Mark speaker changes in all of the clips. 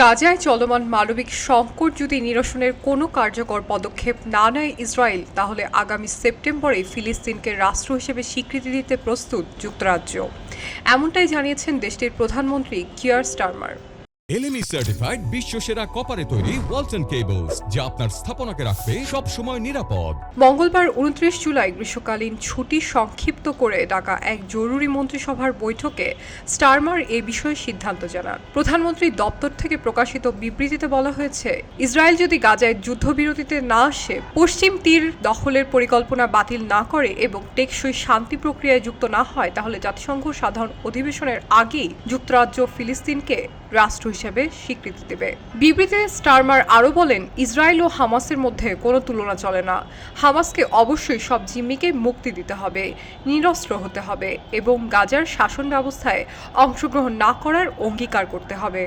Speaker 1: গাজায় চলমান মানবিক সংকট যদি নিরসনের কোনো কার্যকর পদক্ষেপ না নেয় ইসরায়েল, তাহলে আগামী সেপ্টেম্বরে ফিলিস্তিনকে রাষ্ট্র হিসেবে স্বীকৃতি দিতে প্রস্তুত যুক্তরাজ্য। এমনটাই জানিয়েছেন দেশটির প্রধানমন্ত্রী কিয়ার স্টারমার।
Speaker 2: এলএমই সার্টিফাইড বিশ্ব সেরা কপারে তৈরি ওয়ালটন কেবলস যা আপনার স্থাপনাকে রাখবে সব সময় নিরাপদ।
Speaker 1: মঙ্গলবার উনত্রিশ জুলাই গ্রীষ্মকালীন ছুটি সংক্ষিপ্ত করে ডাকা এক জরুরি মন্ত্রিসভার বৈঠকে স্টারমার এ বিষয়ে সিদ্ধান্ত জানান। প্রধানমন্ত্রী দপ্তর থেকে প্রকাশিত বিবৃতিতে বলা হয়েছে, ইসরায়েল যদি গাজায় যুদ্ধবিরতিতে না আসে, পশ্চিম তীর দখলের পরিকল্পনা বাতিল না করে এবং টেকসই শান্তি প্রক্রিয়ায় যুক্ত না হয়, তাহলে জাতিসংঘ সাধারণ অধিবেশনের আগেই যুক্তরাজ্য ফিলিস্তিনকে রাষ্ট্র হিসেবে স্বীকৃতি দেবে। বিবৃতিতে স্টারমার আরও বলেন, ইসরায়েল ও হামাসের মধ্যে কোনো তুলনা চলে না। হামাসকে অবশ্যই সব জিম্মিকে মুক্তি দিতে হবে, নিরস্ত্র হতে হবে এবং গাজার শাসন ব্যবস্থায় অংশগ্রহণ না করার অঙ্গীকার করতে হবে।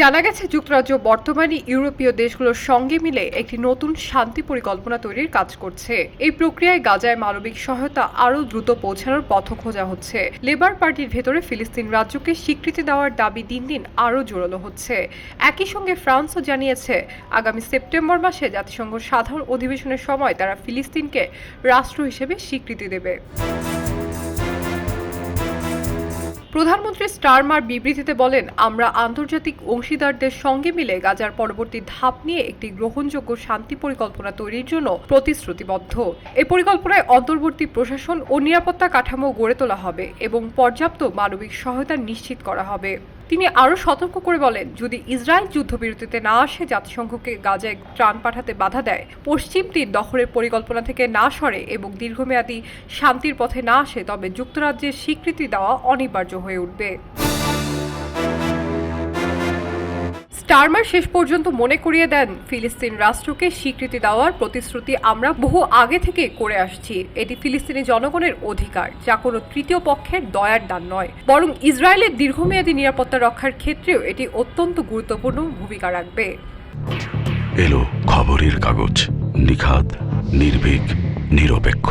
Speaker 1: জানা গেছে, যুক্তরাজ্য বর্তমানে ইউরোপীয় দেশগুলোর সঙ্গে মিলে একটি নতুন শান্তি পরিকল্পনা তৈরির কাজ করছে। এই প্রক্রিয়ায় গাজায় মানবিক সহায়তা আরও দ্রুত পৌঁছানোর পথ খোঁজা হচ্ছে। লেবার পার্টির ভেতরে ফিলিস্তিন রাজ্যকে স্বীকৃতি দেওয়ার দাবি দিন দিন আরও জোরালো হচ্ছে। একই সঙ্গে ফ্রান্সও জানিয়েছে, আগামী সেপ্টেম্বর মাসে জাতিসংঘ সাধারণ অধিবেশনের সময় তারা ফিলিস্তিনকে রাষ্ট্র হিসেবে স্বীকৃতি দেবে। প্রধানমন্ত্রী স্টারমার বিবৃতিতে বলেন, আমরা আন্তর্জাতিক অংশীদারদের সঙ্গে মিলে গাজার পরবর্তী ধাপ নিয়ে একটি গ্রহণযোগ্য শান্তি পরিকল্পনা তৈরির জন্য প্রতিশ্রুতিবদ্ধ। এ পরিকল্পনায় অন্তর্বর্তী প্রশাসন ও নিরাপত্তা কাঠামো গড়ে তোলা হবে এবং পর্যাপ্ত মানবিক সহায়তা নিশ্চিত করা হবে। তিনি আরও সতর্ক করে বলেন, যদি ইসরায়েল যুদ্ধবিরতিতে না আসে, জাতিসংঘকে গাজায় ত্রাণ পাঠাতে বাধা দেয়। পশ্চিম তীর দখলের পরিকল্পনা থেকে না সরে এবং দীর্ঘমেয়াদী শান্তির পথে না আসে, তবে যুক্তরাজ্যের স্বীকৃতি দেওয়া অনিবার্য হয়ে উঠবে। স্টারমার শেষ পর্যন্ত মনে করিয়ে দেন ফিলিস্তিন রাষ্ট্রকে স্বীকৃতি দেওয়ার প্রতিশ্রুতি আমরা বহু আগে থেকে করে আসছি। এটি ফিলিস্তিনি জনগণের অধিকার, যা কোনো তৃতীয় পক্ষের দয়ার দান নয়। বরং ইসরায়েলের দীর্ঘমেয়াদী নিরাপত্তা রক্ষার ক্ষেত্রেও এটি অত্যন্ত গুরুত্বপূর্ণ ভূমিকা রাখবে।
Speaker 3: এলো খবরের কাগজ, নিখাদ, নির্ভীক, নিরপেক্ষ।